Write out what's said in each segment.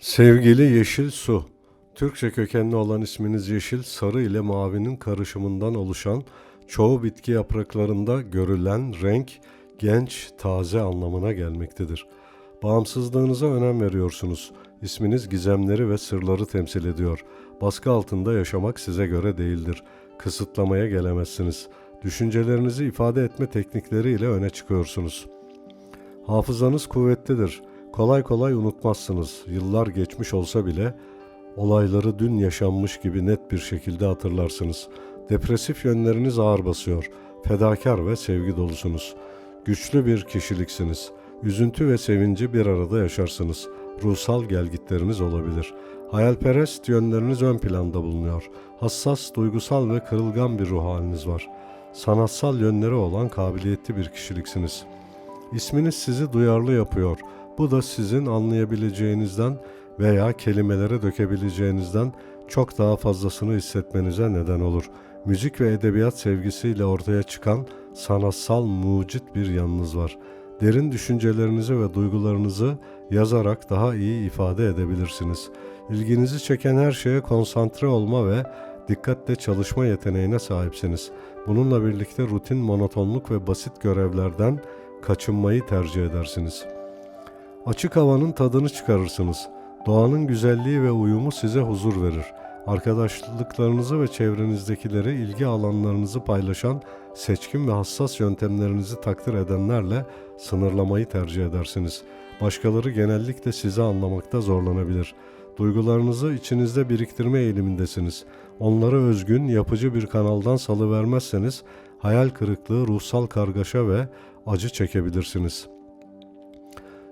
Sevgili Yeşil Su, Türkçe kökenli olan isminiz yeşil, sarı ile mavinin karışımından oluşan, çoğu bitki yapraklarında görülen renk, genç, taze anlamına gelmektedir. Bağımsızlığınıza önem veriyorsunuz. İsminiz gizemleri ve sırları temsil ediyor. Baskı altında yaşamak size göre değildir. Kısıtlamaya gelemezsiniz. Düşüncelerinizi ifade etme teknikleriyle öne çıkıyorsunuz.'' Hafızanız kuvvetlidir. Kolay kolay unutmazsınız. Yıllar geçmiş olsa bile olayları dün yaşanmış gibi net bir şekilde hatırlarsınız. Depresif yönleriniz ağır basıyor. Fedakar ve sevgi dolusunuz. Güçlü bir kişiliksiniz. Üzüntü ve sevinci bir arada yaşarsınız. Ruhsal gelgitleriniz olabilir. Hayalperest yönleriniz ön planda bulunuyor. Hassas, duygusal ve kırılgan bir ruh haliniz var. Sanatsal yönleri olan kabiliyetli bir kişiliksiniz.'' İsminiz sizi duyarlı yapıyor. Bu da sizin anlayabileceğinizden veya kelimelere dökebileceğinizden çok daha fazlasını hissetmenize neden olur. Müzik ve edebiyat sevgisiyle ortaya çıkan sanatsal mucit bir yanınız var. Derin düşüncelerinizi ve duygularınızı yazarak daha iyi ifade edebilirsiniz. İlginizi çeken her şeye konsantre olma ve dikkatle çalışma yeteneğine sahipsiniz. Bununla birlikte rutin, monotonluk ve basit görevlerden kaçınmayı tercih edersiniz. Açık havanın tadını çıkarırsınız. Doğanın güzelliği ve uyumu size huzur verir. Arkadaşlıklarınızı ve çevrenizdekileri ilgi alanlarınızı paylaşan seçkin ve hassas yöntemlerinizi takdir edenlerle sınırlamayı tercih edersiniz. Başkaları genellikle sizi anlamakta zorlanabilir. Duygularınızı içinizde biriktirme eğilimindesiniz. Onları özgün, yapıcı bir kanaldan salıvermezseniz hayal kırıklığı, ruhsal kargaşa ve acı çekebilirsiniz.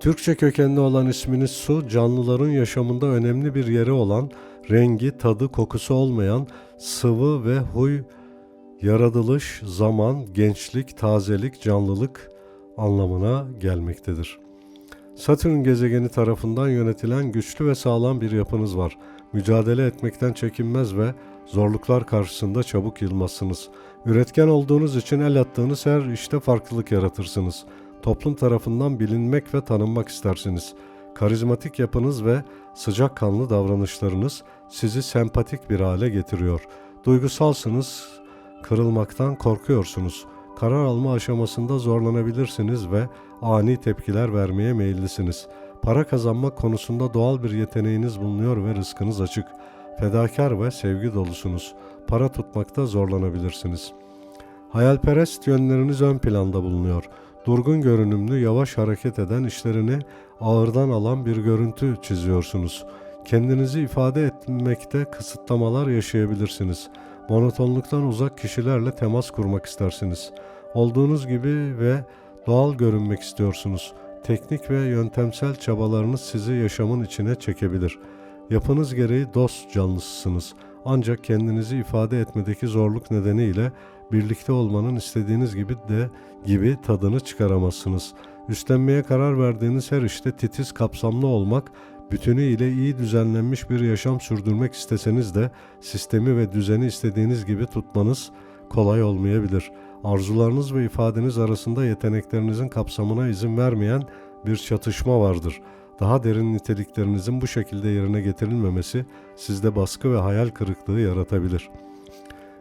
Türkçe kökenli olan isminiz su, canlıların yaşamında önemli bir yeri olan, rengi, tadı, kokusu olmayan, sıvı ve huy, yaratılış, zaman, gençlik, tazelik, canlılık anlamına gelmektedir. Satürn gezegeni tarafından yönetilen güçlü ve sağlam bir yapınız var. Mücadele etmekten çekinmez ve zorluklar karşısında çabuk yılmazsınız. Üretken olduğunuz için el attığınız her işte farklılık yaratırsınız. Toplum tarafından bilinmek ve tanınmak istersiniz. Karizmatik yapınız ve sıcakkanlı davranışlarınız sizi sempatik bir hale getiriyor. Duygusalsınız, kırılmaktan korkuyorsunuz. Karar alma aşamasında zorlanabilirsiniz ve ani tepkiler vermeye meyillisiniz. Para kazanmak konusunda doğal bir yeteneğiniz bulunuyor ve rızkınız açık. Fedakar ve sevgi dolusunuz. Para tutmakta zorlanabilirsiniz. Hayalperest yönleriniz ön planda bulunuyor. Durgun görünümlü, yavaş hareket eden, işlerini ağırdan alan bir görüntü çiziyorsunuz. Kendinizi ifade etmekte kısıtlamalar yaşayabilirsiniz. Monotonluktan uzak kişilerle temas kurmak istersiniz. Olduğunuz gibi ve doğal görünmek istiyorsunuz. Teknik ve yöntemsel çabalarınız sizi yaşamın içine çekebilir. Yapınız gereği dost canlısısınız. Ancak kendinizi ifade etmedeki zorluk nedeniyle birlikte olmanın istediğiniz gibi de gibi tadını çıkaramazsınız. Üstlenmeye karar verdiğiniz her işte titiz kapsamlı olmak, bütünüyle iyi düzenlenmiş bir yaşam sürdürmek isteseniz de sistemi ve düzeni istediğiniz gibi tutmanız kolay olmayabilir. Arzularınız ve ifadeniz arasında yeteneklerinizin kapsamına izin vermeyen bir çatışma vardır. Daha derin niteliklerinizin bu şekilde yerine getirilmemesi sizde baskı ve hayal kırıklığı yaratabilir.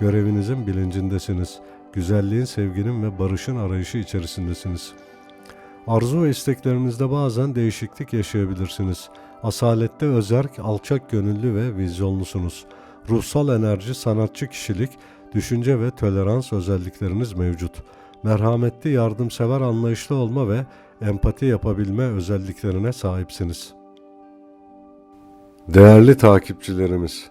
Görevinizin bilincindesiniz. Güzelliğin, sevginin ve barışın arayışı içerisindesiniz. Arzu ve isteklerinizde bazen değişiklik yaşayabilirsiniz. Asalette özerk, alçak gönüllü ve vizyonlusunuz. Ruhsal enerji, sanatçı kişilik, düşünce ve tolerans özellikleriniz mevcut. Merhametli, yardımsever, anlayışlı olma ve empati yapabilme özelliklerine sahipsiniz. Değerli takipçilerimiz,